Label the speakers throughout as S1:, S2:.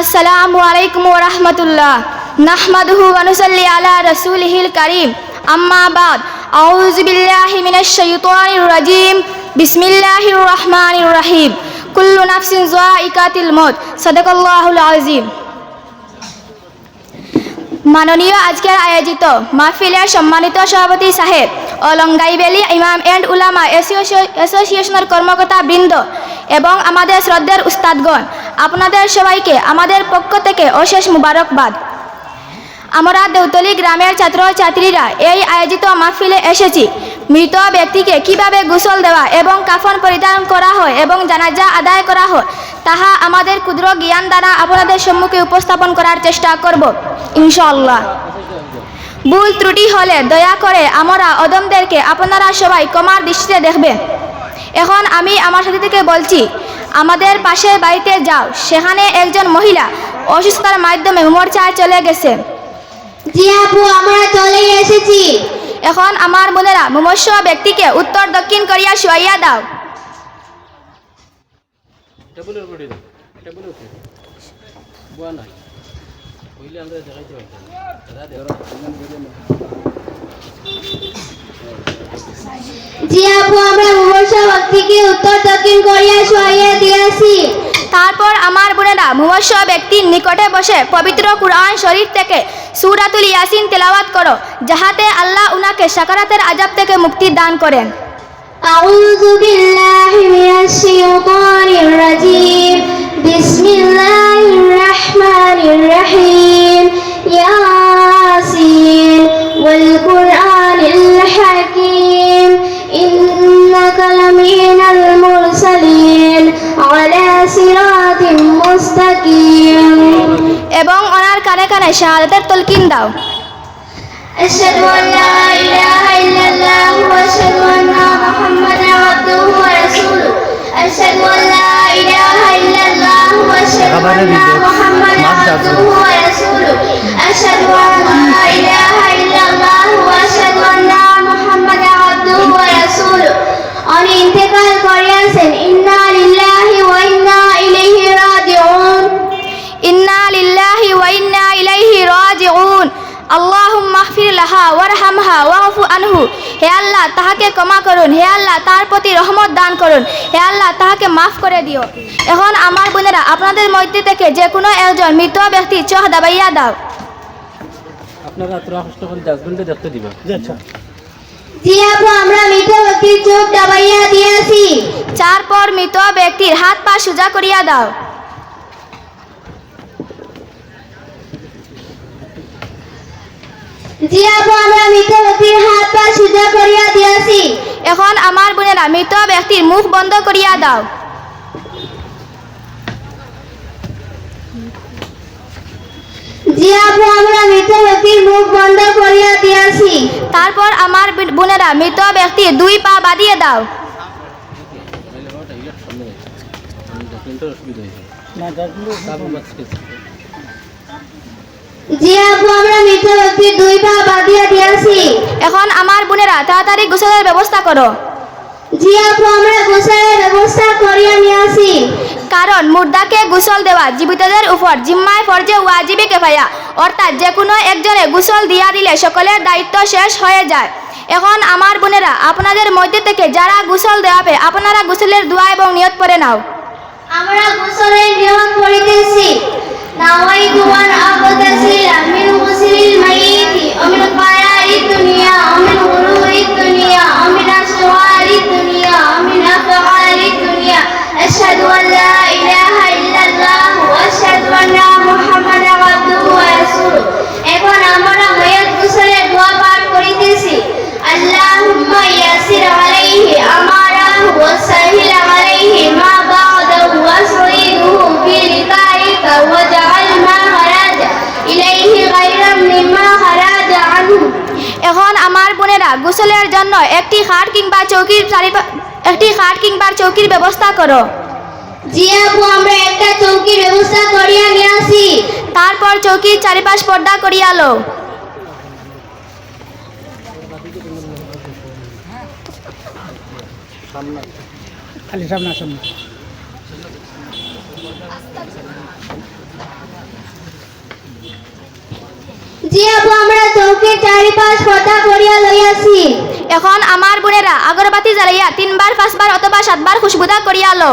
S1: আসসালামু আলাইকুম রহমতুল্লাহ। নাহমাদুহু অনুসল্লি আলা রাসূলিহিল কারীম। আম্মা বাদ। আউযু বিল্লাহি মিনাশ শাইতানির রাজীম। বিসমিল্লাহির রহমানির রহিম। কুল্লু নাফসিন যায়িকাতুল মউত। সাদাকাল্লাহুল আযীম। মাননীয় আজকের আয়োজিত মাহফিলের সম্মানিত সভাপতি সাহেব ও লঙ্গাইবেলি ইমাম এন্ড উলামা অ্যাসোসিয়েশনের কর্মকর্তা বৃন্দ এবং আমাদের শ্রদ্ধের উস্তাদগণ, আপনাদের সবাইকে আমাদের পক্ষ থেকে অশেষ মুবারকবাদ। আমরা দেউতলি গ্রামের ছাত্র ছাত্রীরা এই আয়োজিত মাহফিলে এসেছি। মৃত ব্যক্তিকে কীভাবে গোসল দেওয়া এবং কাফন পরিধান করা হয় এবং জানাজা আদায় করা হয়, তাহা আমাদের ক্ষুদ্র জ্ঞান দ্বারা আপনাদের সম্মুখে উপস্থাপন করার চেষ্টা করব। ইনশাল্লাহ ভুল ত্রুটি হলে দয়া করে আমরা অদমদেরকে আপনারা সবাই কমার দৃষ্টিতে দেখবেন এখন আমি আমার সাথে থেকে বলছি, আমাদের পাশের বাড়িতে যাও, সেখানে একজন মহিলা অসুস্থতার মাধ্যমে মোর্চায় চলে গেছে।
S2: জি আপু আমরা চলে এসেছি।
S1: এখন আমার বোনেরা মুমস্য ব্যক্তিকে উত্তর দক্ষিণ করিয়া শুয়াইয়া দাও।
S3: টেবুলের উপরে দাও। টেবুলের উপরে বুয়া নাই। হইলে আমরা দেখাইতে পারতাম।
S2: জি আপু আমরা মুমর্ষ ব্যক্তিকে উত্তর দক্ষিণ কোরিয়া শুয়াইয়া দিয়েছি।
S1: তারপর আমার বোনেরা মুমস্য ব্যক্তির নিকটে বসে পবিত্র কুরআন শরীফ থেকে সুরাতুল ইয়াসিন তেলাওয়াত করো যাহাতে আল্লাহ উনাকে সাকারাতের আজাব থেকে মুক্তি দান করেন
S2: أعوذ بالله من الشيطان الرجيم بسم الله الرحمن الرحيم ياسين
S1: ওনার কানে কানে শাহাদাতের তলকিন দাও
S2: أشهد أن لا إله إلا الله وأشهد أن محمدا عبده ورسوله أشهد أن لا إله إلا الله وأشهد أن محمدا عبده ورسوله أشهد أن
S1: তাহাকে ক্ষমা করুন। হে আল্লাহ তার প্রতি রহমত দান করুন। হে আল্লাহ তাহাকে মাফ করে দিও এখন আমার বোনেরা আপনাদের মধ্যে থেকে যে কোনো একজন মৃত ব্যক্তি চোখ দাবাইয়া দাও।
S3: আপনারা তোরা কষ্ট করে ডাস্টবিনটা দেখতে দিবা। আচ্ছা।
S2: জি আপু আমরা মৃত ব্যক্তির চোখ দাবাইয়া দিয়েছি।
S1: তারপর মৃত ব্যক্তির হাত পা সোজা করিয়া দাও।
S2: জি আপু আমরা মৃত ব্যক্তির হাত পা সোজা করিয়া দিয়েছি
S1: এখন আমার বোনেরা মৃত ব্যক্তির মুখ বন্ধ করিয়া দাও।
S2: জি আপু আমরা মৃত ব্যক্তির মুখ বন্ধ করিয়া দিয়েছি
S1: তারপর আমার বোনেরা মৃত ব্যক্তির দুই পা বাঁধিয়ে দাও।
S3: অসুবিধা
S2: জি আপু আমরা ব্যক্তির দুই পা বাঁধিয়া দিয়েছি।
S1: এখন আমার বোনেরা তাড়াতাড়ি গোসলের ব্যবস্থা করো
S2: জি আপু আমরা গোসলের ব্যবস্থা করিয়া নিয়েছি
S1: কারণ মুর্দাকে গোসল দেওয়া জীবিতদের উপর জিম্মায় ফরজে ওয়াজিবে কেফায়া। অর্থাৎ যে কোনো একজনে গোসল দিয়া দিলে সকলের দায়িত্ব শেষ হয়ে যায়। এখন আমার বোনেরা আপনাদের মধ্যে থেকে যারা গোসল দেওয়াবে আপনারা গোসলের দোয়া এবং নিয়ত করে নাও।
S2: আমরা গোসলের নিয়ম করিতেছি نويت أن أغتسل من غسل الميت ومن قرار الدنيا ومن غرور الدنيا ومن أشرار الدنيا ومن أفعال
S1: الدنيا. أشهد أن لا إله একটি খাট কিংবা চৌকির একটি খাট কিংবা চৌকির ব্যবস্থা করো।
S2: জি আপু আমরা একটা চৌকির ব্যবস্থা করিয়া গিয়াছি
S1: তারপর চৌকির চারিপাশ পর্দা করিয়া লো।
S4: খালি সামনে। জি আপু আমরা চৌকির
S2: চারিপাশ পর্দা করিয়া লইয়াছি।
S1: এখন আমার বোনেরা আগরবাতি জ্বালাইয়া তিনবার পাঁচবার অথবা সাতবার খুশবুদা করিয়া লো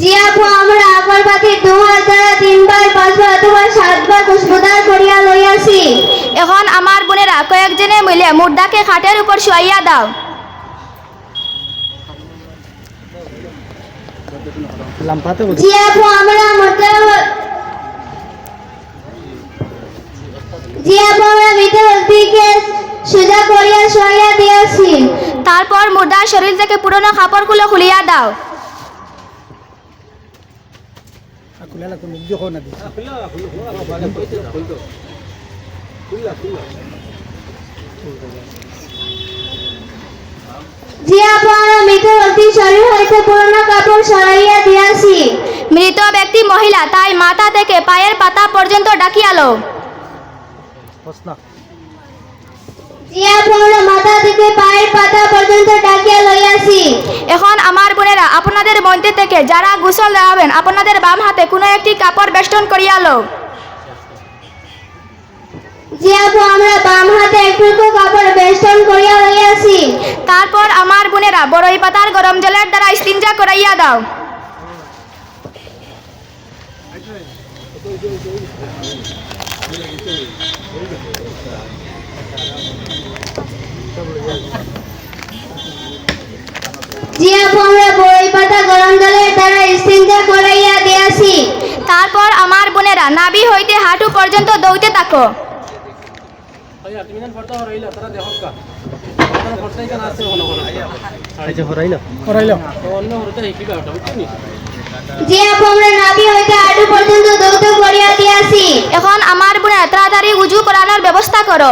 S2: জি আপু আমরা আগরবাতি ধোঁয়ার দ্বারা তিনবার পাঁচবার অথবা সাতবার খুশবুদার করিয়া লইয়াছি
S1: এখন আমার বোনেরা কয়েকজনে মিলে মুর্দাকে খাটের উপর শুয়াইয়া দাও।
S2: জি আপু আমরা জি আপু আমরা মৃত ব্যক্তিকে সোজা করিয়া শোয়াইয়া দিয়াছি।
S1: তারপর মুর্দার শরীর থেকে পুরনো কাপড়গুলো খুলিয়া দাও।
S2: জি আমরা মৃত ব্যক্তির শরীর হইতে পুরনো কাপড় সরাইয়া দিয়াছি
S1: মৃত ব্যক্তি মহিলা তাই মাথা থেকে পায়ের পাতা পর্যন্ত ডাকিয়ালো
S2: মাথা থেকে পায়ের পাতা পর্যন্ত ডাকিয়া লইয়াছি
S1: এখন আমার বোনেরা আপনাদের মধ্যে থেকে যারা গোসল দেওয়াবেন আপনাদের বাম হাতে কোনো একটি কাপড় বেষ্টন করিয়ালো
S2: আপু আমরা বাম হাতে একটুকু কাপড় বেষ্টন করিয়া লইয়াছি।
S1: তারপর আমার বোনেরা বড়ই পাতার গরম জলের দ্বারা ইস্তিনজা করাইয়া দাও।
S2: জি আপু আমরা বড়ই পাতা গরম জলের দ্বারা ইস্তিনজা করাইয়া দিয়াছি।
S1: তারপর আমার বোনেরা নাভি হইতে হাঁটু পর্যন্ত দৌড়তে থাকো।
S3: হলো
S4: আচ্ছা
S2: আমরা নাভি হইতে হাঁটু পর্যন্ত দৌত করিয়া দিয়াছি।
S1: এখন আমার বোনেরা তাড়াতাড়ি উজু করানোর ব্যবস্থা করো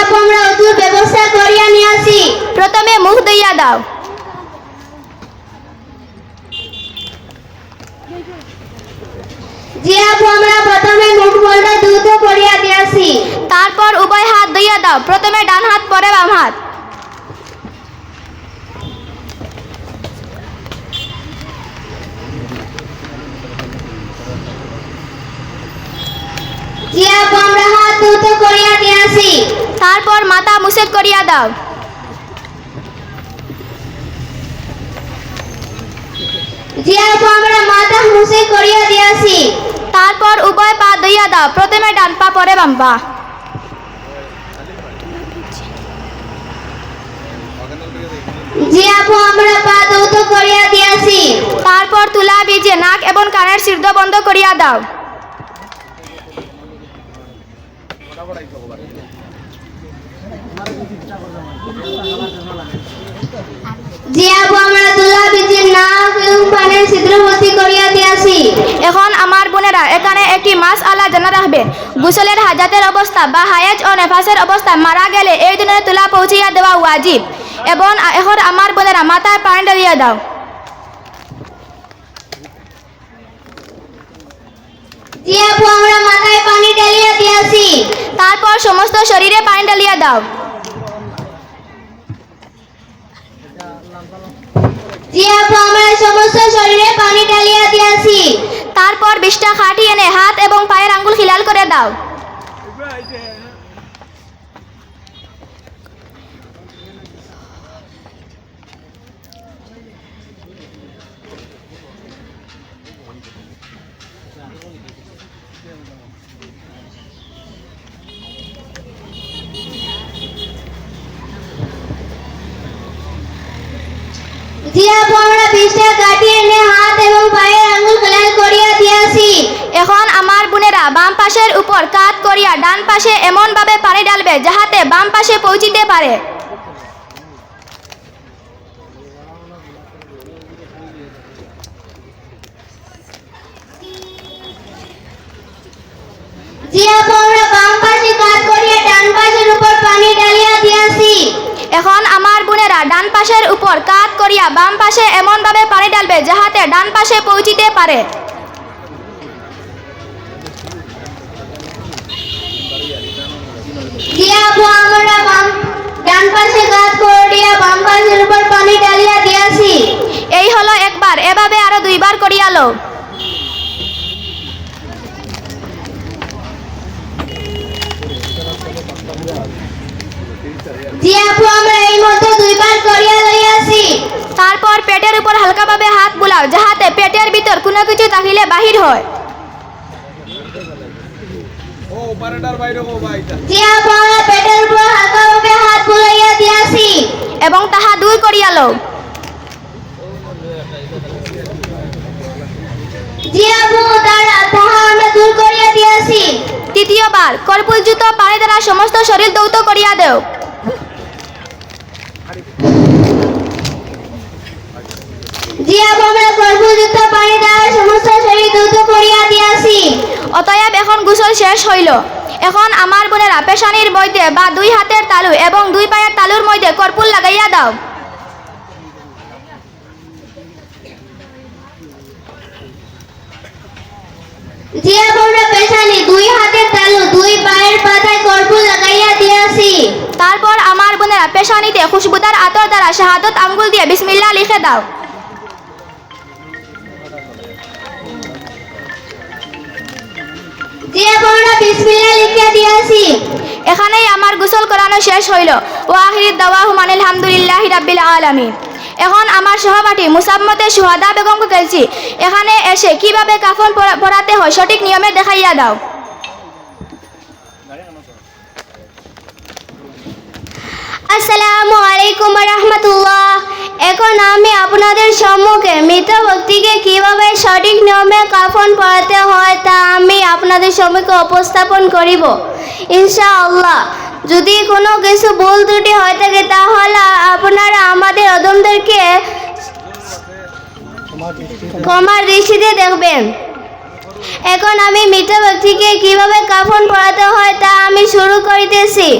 S2: আপু আমরা উজুর ব্যবস্থা করিয়া নিয়াছি।
S1: প্রথমে মুখ দইয়া দাও।
S2: জি আপু আমরা প্রথমে মুখ বলটা দ্রুত করিয়া দিয়াছি
S1: তারপর উভয় হাত দইয়া দাও প্রথমে ডান হাত পরে বাম হাত।
S2: জি আপু আমরা হাত দ্রুত করিয়া দিয়াছি
S1: তারপর মাথা মুসেদ করিয়া দাও।
S2: জি আপু আমরা মাথা মুছে করিয়া দিয়াছি
S1: তারপর উভয় পা দইয়া দাও। প্রথমে ডান পা পরে বাম পা।
S2: জি আপু আমরা পা দৌত করিয়া দিয়াছি।
S1: তারপর তুলা বিজে নাক এবং কানের সিদ্ধ বন্ধ করিয়া দাও।
S2: জি আপু আমরা তুলা বীজে নাক এবং পানের করিয়া দিয়াছি।
S1: এখন আমার বোনেরা এখানে একটি মাস আলা জানা রাখবেন গুসলের হাজাতের অবস্থা বা হায়াজ ও নেফাসের অবস্থা মারা গেলে এই দিনের তুলা পৌঁছিয়া দেওয়া ওয়াজিব এবং এখন আমার বোনেরা মাথায় পানি ডালিয়া দাও।
S2: জি আপু আমরা মাথায় পানি ঢালিয়া দিয়াছি।
S1: তারপর সমস্ত শরীরে পানি ডালিয়া দাও।
S2: জি আপু আমরা সমস্ত শরীরে পানি ঢালিয়া দিয়াছি,
S1: তারপর বিষটা খাটিয়ে এনে হাত এবং পায়ের আঙ্গুল খিলাল করে দাও।
S2: জি আপু আমরা বিষটা কাটিয়ে এনে হাত এবং পায়ের আঙ্গুল খেলাল করিয়া দিয়াছি।
S1: এখন আমার বোনেরা বাম পাশের উপর কাত করিয়া ডান পাশে এমনভাবে পানি ডালবে যাহাতে বাম পাশে পৌঁছিতে পারে
S2: জি আপু
S1: এখন আমার বোনেরা ডান পাশের উপর কাত করিয়া বাম পাশে এমনভাবে পানি ডালবে যাহাতে ডান পাশে পৌঁছিতে পারে
S2: এই হলো
S1: একবার এভাবে আরও দুইবার করিয়ালো পেটের উপর হালকাভাবে হাত বুলাও যাহাতে পেটের ভিতর কোনো কিছু থাকিলে বাহির হয়।
S2: জি আপু আমরা পেটের উপর হালকাভাবে হাত বুলাইয়া দিয়াছি।
S1: এবং তাহা দূর করিয়া লও।
S2: জি আপু তারা তাহা আমরা দূর করিয়া দিয়াছি।
S1: তৃতীয়বার কর্পুলযুক্ত পানি দ্বারা সমস্ত শরীর দৌত করিয়া দেও।
S2: জি আপু পানি দ্বারা সমস্ত শরীর দ্রুত করিয়া দিয়াছি
S1: অতএব এখন গোসল শেষ হইল। এখন আমার বোনেরা পেশানির মধ্যে বা দুই হাতের তালু এবং দুই পায়ের তালুর মধ্যে কর্পুল লাগাইয়া দাও।
S2: জি আপু আমরা পেশানি দুই হাতের তালু দুই পায়ের পাতায় কর্পূর লাগাইয়া দিয়াছি
S1: তারপর আমার বোনেরা পেশানিতে খুশবুদার আতর দ্বারা শাহাদত আঙ্গুল দিয়ে বিসমিল্লাহ লিখে দাও।
S2: দিয়াছি
S1: এখানেই আমার গোসল করানো শেষ হইল। ও আখির দাওয়াহু মানিল হামদুলিল্লাহ রাব্বিল আলমী এখন আমার সহপাঠী মুসাম্মতে সুহাদা বেগমকে খেলছি। এখানে এসে কীভাবে কাফন পরা- পরাতে হয়, সঠিক নিয়মে দেখাইয়া দাও।
S2: আসসালামু আলাইকুম রহমতুল্লাহ এখন আমি আপনাদের সম্মুখে মৃত ব্যক্তিকে কীভাবে সঠিক নিয়মে কাফন পরাতে হয় তা আমি আপনাদের সম্মুখে উপস্থাপন করিব। ইনশাআল্লাহ। যদি কোনো কিছু ভুল ত্রুটি হয়ে থাকে, তাহলে আপনারা আমাদের অদমদেরকে কমার দৃষ্টিতে দেখবেন। এখন আমি মৃত ব্যক্তিকে কীভাবে কাফন পরাতে হয় তা আমি শুরু করিতেছি।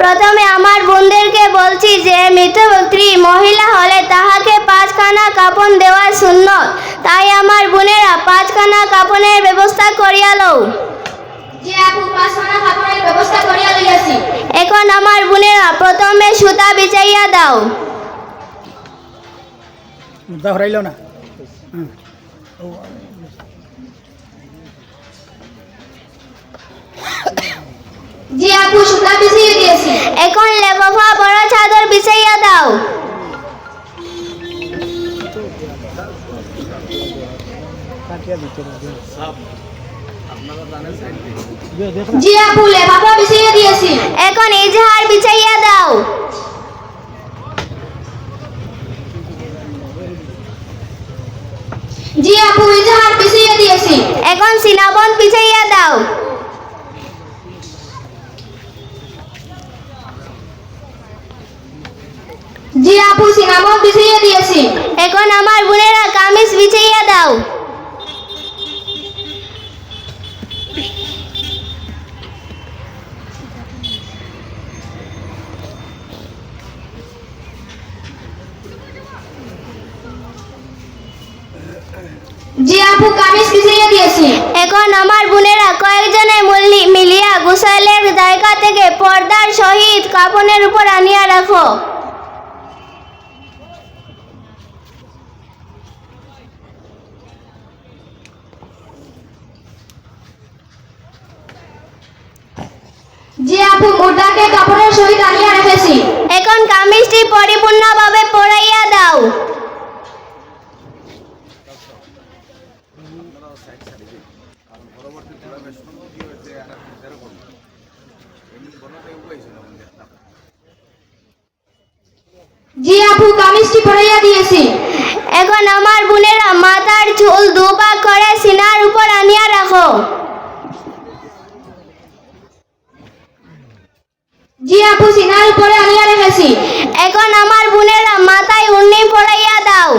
S2: প্রথমে আমার বোনদেরকে বলছি যে মৃত ব্যক্তি মহিলা হলে তাহাকে পাঁচখানা কাপন দেওয়া শূন্য তাই আমার বোনেরা পাঁচখানা কাপনের ব্যবস্থা করিয়া লও।
S1: যে আপু পাঁচখানা কাপড়ের ব্যবস্থা করিয়া লইয়াছি।
S2: এখন আমার বোনেরা প্রথমে সুতা বিছাইয়া দাও।
S4: হরাইল না।
S1: যে আপু
S2: এখন লেফাফা বড় চাদর বিছাইয়া দাও।
S4: দেখো।
S1: আপু লেফাফা বিছিয়ে দিয়েছি।
S2: এখন ইজহার বিছাইয়া দাও।
S1: যে আপু ইজাহার বিছিয়ে দিয়েছি।
S2: এখন সিনাবন বিছাইয়া দাও।
S1: যে আপু সিনামক বিছিয়ে দিয়েছি
S2: এখন আমার বোনেরা কামিজ বিছাইয়া দাও।
S1: যে আপু কামিজ বিছিয়ে দিয়েছি
S2: এখন আমার বোনেরা কয়েকজনে মল্লি মিলিয়া গোসাইলের জায়গা থেকে পর্দার সহিত কাপনের উপর আনিয়া রাখো
S1: আপু মুর্দাকে কাপড়ের সহিত আনিয়া রেখেছি।
S2: এখন কামিজটি পরিপূর্ণভাবে পরাইয়া দাও
S1: যে আপু কামিজটি পরাইয়া দিয়েছি
S2: এখন আমার বোনেরা মাথার চুল দুভাগ করে সিনার উপর আনিয়া রাখো
S1: যে আপু সিনার উপরে আনিয়া রেখেছি
S2: এখন আমার বোনেরা মাথায় উন্নি পরাইয়া দাও।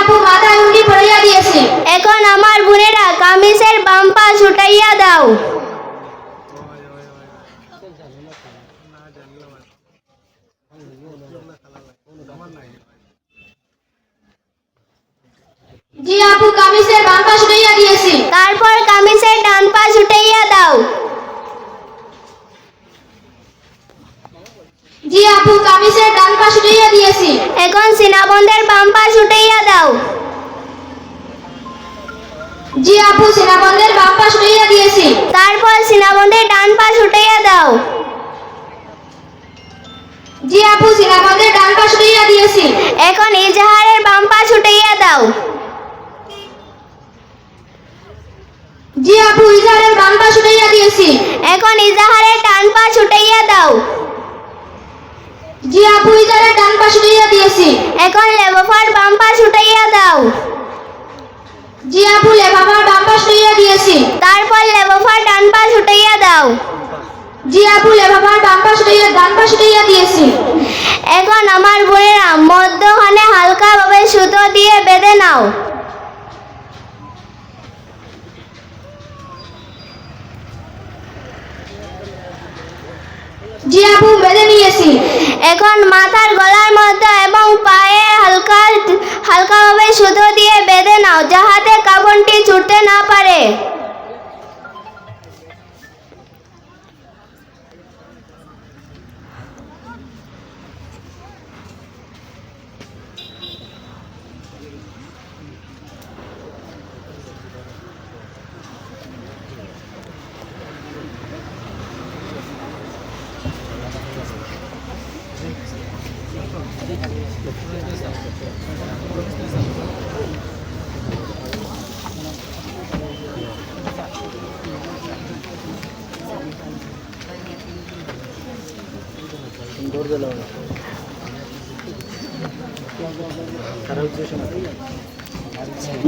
S1: আপু মাথায় উন্ডি পরাইয়া দিয়েছি
S2: এখন আমার বোনেরা কামিজের বাম পা ছুটাইয়া দাও।
S1: জি আপু কামিজের বাম পা ছুটাইয়া দিয়েছি।
S2: তারপর কামিজের ডান পা ছুটাইয়া দাও।
S1: জি আপু কামিজের ডান পা ছুটাইয়া দিয়েছি।
S2: এখন সিনাবন্ধের বাম পা ছুটাইয়া দাও।
S1: জি আপু সেনাবন্ধের বাম পা ছুটাইয়া দিয়েছি।
S2: তারপর সিনাবন্ধের ডান পা ছুটাইয়া দাও।
S1: জি আপু সেনাবন্ধের ডান পা ছুটাইয়া দিয়েছি।
S2: এখন ইজাহারের বাম পা ছুটাইয়া দাও।
S1: জি আপু ইজারের বাম পা ছুটাইয়া দিয়েছি।
S2: এখন ইজাহারের ডান পা ছুটাইয়া দাও।
S1: জি আপু ইজারের ডান পা ছুটাইয়া দিয়েছি।
S2: এখন লেবফার বাম পা ছুটাইয়া দাও।
S1: জি আপু লেফাফার বাম পা ছুটাইয়া দিয়েছি।
S2: তারপর লেবফার ডান পা ছুটাইয়া দাও।
S1: জি আপু লেফাফার বাম পা ছুটাইয়া ডান পা ছুটাইয়া দিয়েছি।
S2: এখন আমার বোনেরা মধ্যখানে হালকাভাবে সুতো দিয়ে বেঁধে নাও।
S1: জি আপু বেঁধে নিয়েছি।
S2: এখন মাথার গলার মধ্যে এবং পায়ে হালকা হালকাভাবে সুতো দিয়ে বেঁধে নাও যাহাতে কাফনটি ছুটতে না পারে।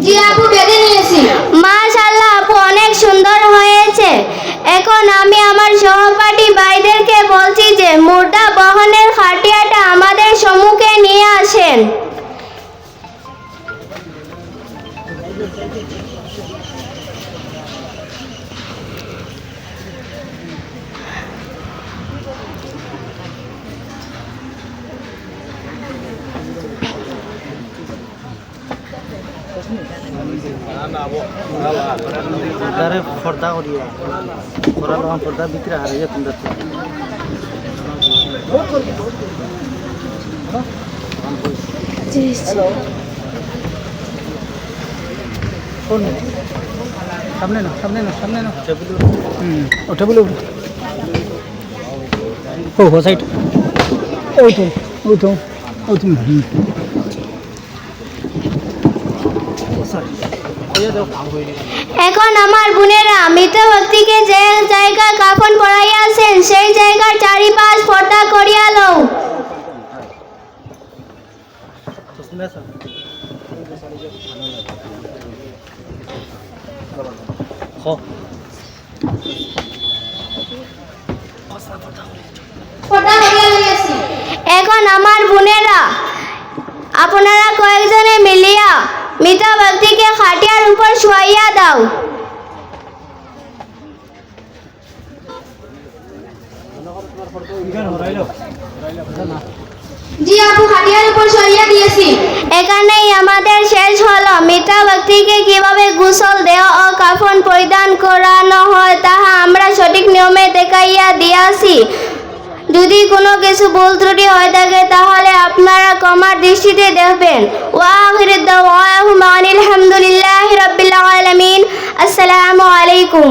S1: জি আপু, বেঁধে নিয়েছি।
S2: মাশাল্লাহ আপু, অনেক সুন্দর হয়েছে। এখন আমি আমার সহপাঠী ভাইদেরকে বলছি যে আমাদের সম্মুখে আসেন
S4: পর্দারে পর্দা করিয়া। লগান পর্দার ভিতরে হারাইয়া তোমরা সামনে না। সামনে না সামনে না হুম ও টেবিল ও হো সাইড ওই তো ওই তো ওই তুমি। হুম।
S2: এখন আমার বোনেরা মৃত ব্যক্তিকে যে জায়গায় কাফন পরাইয়াছেন সেই জায়গার চারিপাশ পর্দা করিয়া লও
S1: পর্দা করিয়া লইয়াছি
S2: এখন আমার বোনেরা আপনারা কয়েকজনে মিলিয়া মিতা ব্যক্তিকে খাটিয়ার উপর শুয়াইয়া দাও
S1: জি আপু খাটিয়ার উপর সরিয়া দিয়েছি
S2: এখানেই আমাদের শেষ হলো। মৃত ব্যক্তিকে কীভাবে গোসল দেওয়া ও কাফন পরিধান করানো হয় তাহা আমরা সঠিক নিয়মে দেখাইয়া দিয়াছি। যদি কোনো কিছু ভুল ত্রুটি হয়ে থাকে, তাহলে আপনারা কমার দৃষ্টিতে দেখবেন। ওয়াহির দাওয়াহুম আনিল হামদুলিল্লাহি রাব্বিল আলামিন। আসসালামু আলাইকুম।